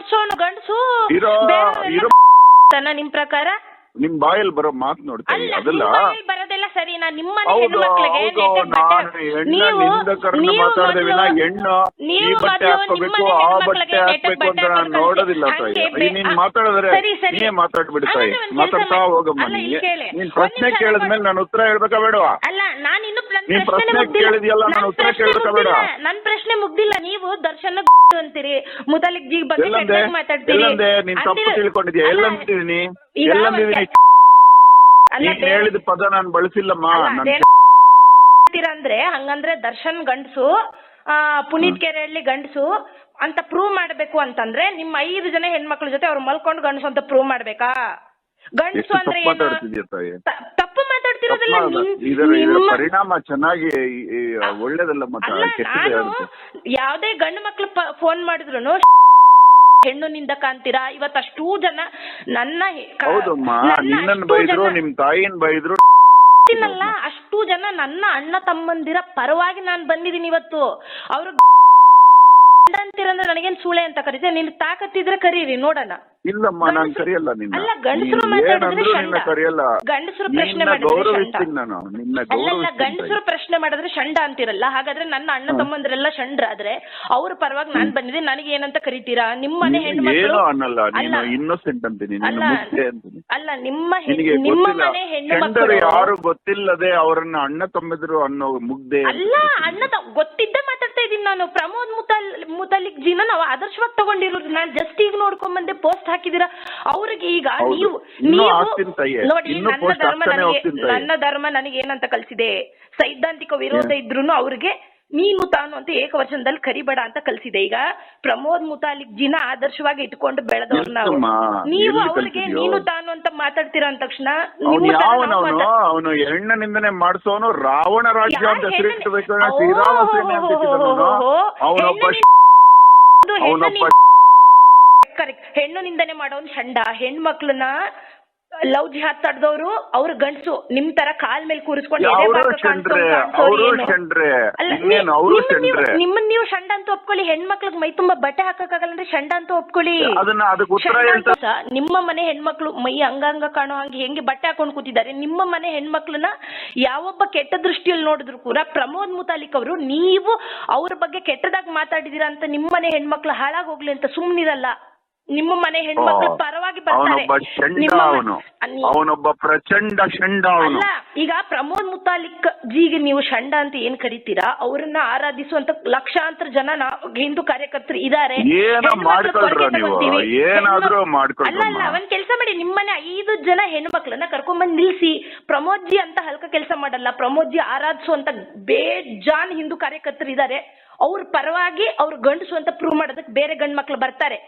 ಓಡ್ಸೋನು ಗಂಡಸು ಇರೋ ಇರೋ ನಿಮ್ ಪ್ರಕಾರ ನಿಮ್ ಬಾಯಲ್ಲಿ ಬರೋ ಮಾತು ನೋಡ್ತೀನಿ ಅದಲ್ಲ ನಿಮ್ಮ ಬರೋದೆಲ್ಲ ಹೆಣ್ಮಕ್ಳಿಗೆ ನಾನು ನಾನು ನೋಡೋದಿಲ್ಲ ನೀನ್ ಮಾತಾಡಿದ್ರೆ ಸರಿ, ಸರಿ. ನೀನೇ ಮಾತಾಡ್ಬಿಡಿ ತಾಯಿ ಮಾತಾಡ್ತಾ. ಹೋಗಮ್ಮ. ನೀನ್ ಪ್ರಶ್ನೆ ಕೇಳಿದ್ಮೇಲೆ ನಾನು ಉತ್ತರ ಹೇಳ್ಬೇಕಾ ಬೇಡವಾ ಅಲ್ಲ ನಾನು ನನ್ ಪ್ರಶ್ನೆ ಪ್ರಶ್ನೆ ಕೇಳಿದ್ಯಲ್ಲ, ನಾನು ಉತ್ತರ ಕೇಳ್ಬೇಕಾ ಬೇಡ? ನನ್ ಪ್ರಶ್ನೆ ಮುಗ್ದಿಲ್ಲ. ನೀವು ದರ್ಶನ ಅಂತೀರಿ. ಮುತಾಲಿಕ್ ಜಿ ಬಗ್ಗೆ ಎಲ್ಲಂದೆ? ಕೆಟ್ಟದಾಗ್ ಮಾತಾಡ್ತೀರಿ. ಎಲ್ಲಂದೆ? ನೀನ್ ತಪ್ಪು ಅಂತೀರಿ- ತಿಳ್ಕೊಂಡಿದ್ಯಾ? ಅಲ್ಲ, ಎಲ್ಲಂತಿದೀನಿ ಈಗ ಎಲ್ಲಂದಿದೀನಿ ಒಂದ್ ಅಲ್ಲ ನೀನ್ ಬೇರೆ- ಹೇಳಿದ ಪದ ನಾನು ಬಳಸಿಲ್ಲಮ್ಮ ಅಲ್ಲ, ನನ್ ಅದೇನ್ ಅಂತೀರಾ ಅಂದ್ರೆ ಹಂಗಂದ್ರೆ ದರ್ಶನ್ ಗಂಡಸು ಪುನೀತ್ ಕೆರೆಹಳ್ಳಿ ಗಂಡಸು ಅಂತ ಪ್ರೂವ್ ಮಾಡ್ಬೇಕು ಅಂತಂದ್ರೆ ನಿಮ್ಮ ಐದು ಜನ ಹೆಣ್ಮಕ್ಳ ಜೊತೆ ಅವ್ರು ಮಲ್ಕೊಂಡು ಗಂಡ್ಸು ಅಂತ ಪ್ರೂವ್ ಮಾಡ್ಬೇಕಾ? ಗಂಡಸು ಎಷ್ಟು ಅಂದ್ರೆ ತಪ್ಪು ಏನು? ಮಾತಾಡ್ತಿದ್ಯಾ ತಾಯಿ ತ- ತಪ್ಪು ಇದರ ಇದರ ನಿಮ್ಮ ಪರಿಣಾಮ ಚೆನ್ನಾಗಿ ಈ- ಈ ಒಳ್ಳೇದಲ್ಲ ಮತ್ತೆ ಅಲ್ಲ ಕೆಟ್ಟದೇ ನಾನು ಆಗುತ್ತೆ. ಯಾವ್ದೇ ಗಂಡು ಮಕ್ಳು ಫೋನ್ ಮಾಡಿದ್ರು ಹೆಣ್ಣು ನಿಂದ ಕಾಣ್ತೀರಾ? ಇವತ್ತು ಅಷ್ಟೂ ಜನ ನನ್ನ ಕ- ಹೌದಮ್ಮ ನನ್ನ ನಿನ್ನನ್ ಅಷ್ಟೂ ಬೈದ್ರು ಜನ- ನಿಮ್ ತಾಯಿನ್ ಬೈದ್ರು. ಅಲ್ಲ ಅಷ್ಟು ಜನ ನನ್ನ ಅಣ್ಣ ತಮ್ಮಂದಿರ ಪರವಾಗಿ ನಾನು ಬಂದಿದ್ದೀನಿ ಇವತ್ತು. ಅವರು ಅಂತೀರಂದ್ರೆ ನನಗೇನ್ ಸೂಳೆ ಅಂತ ಕರೀತೀನಿ ನಿನ್ ತಾಕತ್ತಿದ್ರೆ ಕರೀರಿ ನೋಡೋಣ. ಇಲ್ಲಮ್ಮ ನಾನು ಗಂಡ್ಸ್ರು- ಕರೆಯಲ್ಲ ನಿನ್ನ. ಅಲ್ಲ, ಗಂಡ್ಸ್ರು ನೀನ್ ಮಾತಾಡಿದ್ರೆ ಏನಂದ್ರೂ ನಿನ್ನ. ಕರೆಯಲ್ಲ ಗಂಡಸ್ರು ಪ್ರಶ್ನೆ ನಿನ್ನ ಮಾಡಿದ್ರೆ ಗೌರವಿಸ್ತೀನಿ. ನಾನು. ನಿನ್ನ ಅಲ್ಲಲ್ಲ ಗೌರವಿಸ್ತೀನಿ ಗಂಡಸರು ಪ್ರಶ್ನೆ ಮಾಡಿದ್ರೆ ಷಂಡ ಅಂತಿರಲ್ಲ ಹಾಗಾದ್ರೆ ನನ್ನ ಅಣ್ಣ ತಮ್ಮಂದ್ರೆಲ್ಲ ಷಂಡ್ರಾದ್ರೆ ಅವ್ರ ಪರವಾಗಿ ನಾನ್ ಬಂದಿದ್ದೀನಿ ನನಗೆ ಏನಂತ ಕರಿತೀರಾ? ನೀನು ಹೆಣ್ಮಕ್ಳು ಏನೋ ಅನ್ನಲ್ಲ ನೀನು ಅಲ್ಲ. ಇನ್ನೋಸೆಂಟ್ ಅಂತೀನಿ ಅಲ್ಲ. ಅಂತೀನಿ. ಅಲ್ಲ ನಿಮ್ಮ ಹೆಣ್ಣು ನಿನಗೆ ನಿಮ್ಮ ಗೊತ್ತಿಲ್ಲ ಮನೆ ಹೆಣ್ಣು ಗಂಡರು ಮಕ್ಕಳು ಯಾರು ಗೊತ್ತಿಲ್ಲದೆ ಅವರನ್ನ ಅಣ್ಣ ತಮ್ಮಿದ್ರು ಅನ್ನೋ ಮುಗ್ದೆ ಅಲ್ಲ ಅಣ್ಣ ತ- ಗೊತ್ತಿದ್ದೇ ಮಾತಾಡ್ತಾ ಇದ್ದೀನಿ ನಾನು. ಪ್ರಮೋದ್ ಮುತಾಲ್ ಮುತಾಲಿಕ್ ಜಿನ ನಾವು ಆದರ್ಶವಾಗಿ ತಗೊಂಡಿರೋದು ನಾನು ಜಸ್ಟ್ ಈಗ ನೋಡ್ಕೊಂಡ್ ಬಂದೆ ಪೋಸ್ಟ್ ಹಾಕಿದಿರ. ಅವ್ರಿಗೆ ಈಗ ನೀವು ನೀವು. ನೋಡಿ ನನ್ನ ಧರ್ಮ ನನಗೆ ನನ್ನ ಧರ್ಮ ನನಗೆ ಏನಂತ ಕಲ್ಸಿದೆ? ಸೈದ್ಧಾಂತಿಕ ವಿರೋಧ ಇದ್ರೂನು ಅವ್ರಿಗೆ ನೀನು ತಾನು ಅಂತ ಏಕವಚನದಲ್ಲಿ ಕರಿಬೇಡ ಅಂತ ಕಲ್ಸಿದೆ. ಈಗ ಪ್ರಮೋದ್ ಮುತಾಲಿಕ್ ಜಿನ ಆದರ್ಶವಾಗಿ ಇಟ್ಕೊಂಡು ಬೆಳೆದವ್ರು ನಾವು. ಎಷ್ಟಮ್ಮ? ನೀವು ಎಲ್ಲಿ ಅವ್ರಿಗೆ ಕಲ್ಸಿದ್ಯೋ? ನೀನು ತಾನು ಅಂತ ಮಾತಾಡ್ತೀರಾ ಅಂದ ತಕ್ಷಣ ಅವನು ನೀವು ತಾನು ಯಾವನವನು ನಾವು ಮಾತಾಡ್- ಅವನು ಹೆಣ್ಣನಿಂದನೆ ಮಾಡಿಸೋನು ರಾವಣ ರಾಜ್ಯ ಅಂತ ಯಾರ್ ಹೆಸರಿಟ್ಟಬೇಕು ಹೆಣ್ಣು- ಶ್ರೀರಾಮ ಸೇನೆ ಅಂತ. ಅವನೊಬ್ಬ ಹೆಣ್ಣು ಒಂದು ಹೆಣ್ಣು ಅವನೊಬ್ಬ ಕರೆಕ್ಟ್ ಹೆಣ್ಣು ನಿಂದನೆ ಮಾಡೋನ್ ಚಂಡ ಹೆಣ್ಮಕ್ಳನ್ನ ಲವ್ ಜಿಹಾದ್ ತಡೆದವರು ಅವ್ರ ಗಂಡಸು ನಿಮ್ ತರ ಕಾಲ್ ಮೇಲೆ ಕೂರಿಸ್ಕೊಂಡು ನಿಮ್ಮನ್ನ ನೀವು- ಷಂಡ ಅಂತ ಒಪ್ಕೊಳ್ಳಿ ಹೆಣ್ಮಕ್ಳಿಗೆ ಮೈ ತುಂಬಾ ಬಟ್ಟೆ ಹಾಕಕ್ಕಾಗಲ್ಲ ಅಂದ್ರೆ ಷಂಡ ಅಂತ ಒಪ್ಕೊಳ್ಳಿ. ನಿಮ್ಮ ಮನೆ ಹೆಣ್ಮಕ್ಳು ಮೈ ಅಂಗಾಂಗ ಕಾಣೋ ಹಂಗೆ ಹೆಂಗೆ ಬಟ್ಟೆ ಹಾಕೊಂಡು ಕೂತಿದ್ದಾರೆ. ನಿಮ್ಮ ಮನೆ ಹೆಣ್ಮಕ್ಳನ್ನ ಯಾವೊಬ್ಬ ಕೆಟ್ಟ ದೃಷ್ಟಿಯಲ್ಲಿ ನೋಡಿದ್ರು ಕೂಡ ಪ್ರಮೋದ್ ಮುತಾಲಿಕ್ ಅವರು ನೀವು ಅವ್ರ ಬಗ್ಗೆ ಕೆಟ್ಟದಾಗಿ ಮಾತಾಡಿದಿರ ಅಂತ ನಿಮ್ಮ ಮನೆ ಹೆಣ್ಮಕ್ಳು ಹಾಳಾಗ್ ಹೋಗ್ಲಿ ಅಂತ ಸುಮ್ನಿರಲ್ಲ. ನಿಮ್ಮ ಮನೆ ಹೆಣ್ಮಕ್ಳು ಬರ್ತಾರೆ ಅವನೊಬ್ಬ ಚಂಡ ಅವನು. ಅವನೊಬ್ಬ ಪ್ರಚಂಡ ಚಂಡ ಅವನು. ಈಗ ಪ್ರಮೋದ್ ಮುತಾಲಿಕ್ ಜಿಗೆ ನೀವು ಷಂಡ ಅಂತ ಏನ್ ಕರಿತೀರಾ? ಅವ್ರನ್ನ ಆರಾಧಿಸುವಂತ ಲಕ್ಷಾಂತರ ಜನ ಹಿಂದೂ ಕಾರ್ಯಕರ್ತರು ಇದಾರೆ. ಏನಾದ್ರೂ ಅಲ್ಲ ಒಂದ್ ಕೆಲಸ ಮಾಡಿ ನಿಮ್ಮನೆ ಐದು ಜನ ಹೆಣ್ಮಕ್ಳನ್ನ ಕರ್ಕೊಂಡ್ಬಂದ್ ನಿಲ್ಸಿ ಪ್ರಮೋದ್ ಜಿ ಅಂತ ಹಲ್ಕ ಕೆಲಸ ಮಾಡಲ್ಲ ಪ್ರಮೋದ್ ಜಿ ಆರಾಧಿಸುವಂತ ಬೇಜಾನ್ ಹಿಂದೂ ಕಾರ್ಯಕರ್ತರು ಇದಾರೆ. ಅವ್ರ ಪರವಾಗಿ ಅವ್ರ ಗಂಡಸು ಅಂತ ಪ್ರೂವ್ ಮಾಡೋದಕ್ಕೆ ಬೇರೆ ಗಂಡ್ ಮಕ್ಳು ಬರ್ತಾರೆ.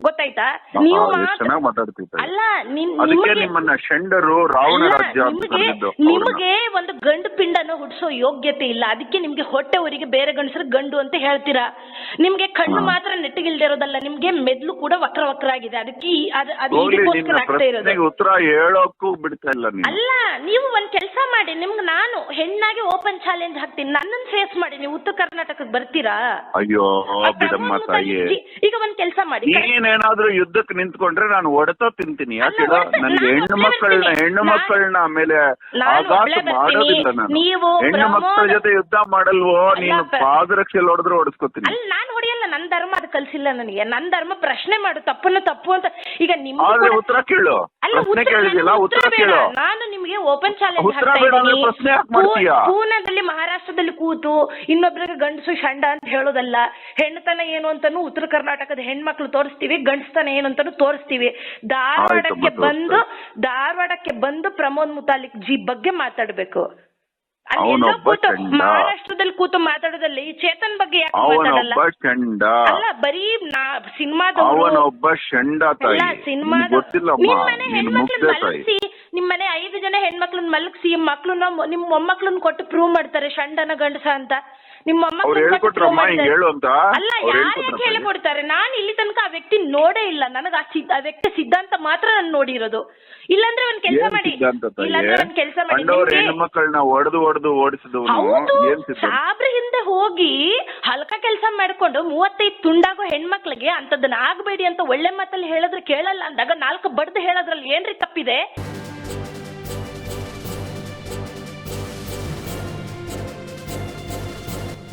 ಗೊತ್ತಾಯ್ತಾ? ನೀವು ಚೆನ್ನಾಗಿ ಮಾತಾಡ್ತಿದ್ದೆ ಅಲ್ಲ ಅದಕ್ಕೆ ನಿಮಗೆ- ನಿಮ್ಮನ್ನ ಷಂಡರು ರಾವಣ ರಾಜ್ಯ ಅಂತ ನಿಮಗೆ ನಿಮಗೆ ಒಂದು ಗಂಡು ಪಿಂಡನ ಹುಟ್ಟಿಸೋ ಯೋಗ್ಯತೆ ಇಲ್ಲ. ಅದಕ್ಕೆ ನಿಮ್ಗೆ ಹೊಟ್ಟೆ ಊರಿಗೆ ಬೇರೆ ಗಂಡಸರು ಗಂಡು ಅಂತ ಹೇಳ್ತೀರಾ? ನಿಮ್ಗೆ ಕಣ್ಣು ಮಾತ್ರ ಇರೋದಲ್ಲ ನಿಮ್ಗೆ ಮೆದ್ಲು ಕೂಡ ವಕ್ರ ವಕ್ರ ಆಗಿದೆ ಅದಕ್ಕೆ ಈ- ಅದು ಅದು ಹೋಗ್ಲಿ ಇದಕ್ಕೋಸ್ಕರ ನಿನ್ನ ಆಗ್ತಾ ಇರೋದು. ಪ್ರಶ್ನೆಗೆ ಉತ್ತರ ಹೇಳೋಕ್ಕೂ ಬಿಡ್ತಾ ಇಲ್ಲ ನೀನು. ಅಲ್ಲ ನೀವು ಒಂದ್ ಕೆಲಸ ಮಾಡಿ ನಿಮ್ಗೆ ನಾನು ಹೆಣ್ಣಾಗಿ ಓಪನ್ ಚಾಲೆಂಜ್ ಹಾಕ್ತೀನಿ. ನನ್ನನ್ ಫೇಸ್ ಮಾಡಿ ನೀವು ಉತ್ತರ ಕರ್ನಾಟಕಕ್ಕೆ ಬರ್ತೀರಾ? ಅಯ್ಯೋ ಆ ಬಿಡಮ್ಮ ಪ್ರಮೋದ್ ತಾಯಿ. ಮುತಾಲಿಕ್ ಈಗ ಒಂದ್ ಕೆಲಸ ಮಾಡಿ. ನೀನೇನಾದ್ರೂ ಯುದ್ಧಕ್ಕೆ ನಿಂತ್ಕೊಂಡ್ರೆ ನಾನು ಹೊಡೆತ ತಿಂತೀನಿ. ಯಾಕೆ ಅಲ್ಲ, ಹೊಡ್ತ- ನನ್ಗೆ ನಾನು ಹೆಣ್ಣು ಒಬ್ಳೇ ಮಕ್ಕಳನ್ನ ಬರ್ತೀನಿ. ಹೆಣ್ಣು ನಾನು- ಮಕ್ಕಳನ್ನ ಆಮೇಲೆ ನಾನು ಆಘಾತ ಒಬ್ಳೇ ಬರ್ತೀನಿ. ಮಾಡೋದಿಲ್ಲ ನಾನು. ನೀವು ಹೆಣ್ಣು ಮಕ್ಕಳ ಜೊತೆ ಯುದ್ಧ ಮಾಡಲ್ವೋ? ನೀನು ಪ್ರ- ಪಾದರಕ್ಷೆಯಲ್ಲಿ ಹೊಡೆದ್ರು ಹೊಡೆಸ್ಕೊತೀನಿ ಅಲ್ಲ ನಾನು ಹೊಡಿಯಲ್ಲ ನನ್ನ ಧರ್ಮ ಅದು ಕಲ್ಸಿಲ್ಲ ನನಗೆ. ನನ್ನ ಧರ್ಮ ಪ್ರಶ್ನೆ ಮಾಡು ತಪ್ಪನ್ನು ತಪ್ಪು ಅಂತ. ಈಗ ನಿಮ್ಮ ಆದ್ರೆ ಉತ್ತರ ಕೇಳು. ಅಲ್ಲ ಪ್ರಶ್ನೆ ಉತ್ತರ ಕೇಳಿದಿಲ್ಲ ನನಗೆ ಉತ್ತರ ಬೇಡ. ಕೇಳು. ನಾನು ನಿಮಗೆ ಓಪನ್ ಚಾಲೆಂಜ್ ಉತ್ತರ ಬೇಡ ಅಂದ್ರೆ ಪ್ರಶ್ನೆ ಯಾಕ್ ಮಾಡ್ತೀಯಾ? ಪೂನಾದಲ್ಲಿ ಮಹಾರಾಷ್ಟ್ರದಲ್ಲಿ ಕೂತು ಇನ್ನೊಬ್ರಿಗೆ ಗಂಡಸು ಷಂಡ ಅಂತ ಹೇಳೋದಲ್ಲ. ಹೆಣ್ಣುತನ ಏನು ಅಂತಾನು ಉತ್ತರ ಕರ್ನಾಟಕದ ಹೆಣ್ಮಕ್ಳು ತೋರಿಸ್ತೀವಿ ಗಂಡಸ್ತನ ಏನು ಅಂತಾನು ತೋರಿಸ್ತೀವಿ. ಧಾರವಾಡಕ್ಕೆ ಬಂದು ಧಾರವಾಡಕ್ಕೆ ಬಂದು ಪ್ರಮೋದ್ ಮುತಾಲಿಕ್ ಜಿ ಬಗ್ಗೆ ಮಾತಾಡ್ಬೇಕು. ಅವನೊಬ್ಬ ಚಂಡ. ಮಹಾರಾಷ್ಟ್ರದಲ್ಲಿ ಕೂತು ಮಾತಾಡೋದಲ್ಲಿ ಚೇತನ್ ಬಗ್ಗೆ ಯಾಕೆ ಮಾತಾಡಲ್ಲ? ಅವನೊಬ್ಬ ಚಂಡ. ಅಲ್ಲ ಬರೀ ನಾ ಸಿನಿಮಾದವರು. ಅವನೊಬ್ಬ ಚಂಡ ತಾಯಿ. ಸಿನಿಮಾ ಗೊತ್ತಿಲ್ಲಮ್ಮ ನೀನು ಮುಗ್ದೆ ತಾಯಿ. ಮಲಗಿಸಿ ನಿಮ್ಮನೆ ಐದು ಜನ ಹೆಣ್ಮಕ್ಳನ್ನ ಮಲಗಿಸಿ ಮಕ್ಳನ್ನ ನಿಮ್ ಮೊಮ್ಮಕ್ಳನ್ನ ಕೊಟ್ಟು ಪ್ರೂವ್ ಮಾಡ್ತಾರೆ ಷಂಡನ ಗಂಡಸ ಅಂತ. ನಿಮ್ಮ ಕೊಟ್ಟು ಮಾಡಿದ್ದಾರೆ. ಅಂತ. ಅಲ್ಲ ಯಾರು ಯಾಕೆ ಹೇಳ್ಕೊಟ್ರಪ್ಪ ಹೇಳಿಕೊಡ್ತಾರೆ? ನಾನು ಇಲ್ಲಿ ತನಕ ಆ ವ್ಯಕ್ತಿ ನೋಡೇ ಇಲ್ಲ. ನನಗೆ ಆ ಸಿದ್- ಆ ವ್ಯಕ್ತಿ ಸಿದ್ಧಾಂತ ಮಾತ್ರ ನಾನು ನೋಡಿರೋದು. ಇಲ್ಲಾಂದ್ರೆ ಒಂದ್ ಕೆಲಸ ಮಾಡಿ? ಇಲ್ಲಾಂದ್ರೆ ಒಂದ್ ಕೆಲಸ ಮಾಡಿ. ನಿಮ್ಗೆ- ಓಡಿಸಿದವನು. ಹೌದು. ಏನ್ ಸಿದ್ಧಾಂತ? ಸಾಬ್ರ ಹಿಂದೆ ಹೋಗಿ ಹಲ್ಕ ಕೆಲಸ ಮಾಡ್ಕೊಂಡು ಮೂವತ್ತೈದು ತುಂಡಾಗೋ ಹೆಣ್ಮಕ್ಳಿಗೆ ಅಂತದನ್ನ ಆಗ್ಬೇಡಿ ಅಂತ ಒಳ್ಳೆ ಮಾತಲ್ಲಿ ಹೇಳಿದ್ರೆ ಕೇಳಲ್ಲ ಅಂದಾಗ ನಾಲ್ಕು ಬಡ್ದು ಹೇಳೋದ್ರಲ್ಲಿ ಏನ್ರಿ ತಪ್ಪಿದೆ?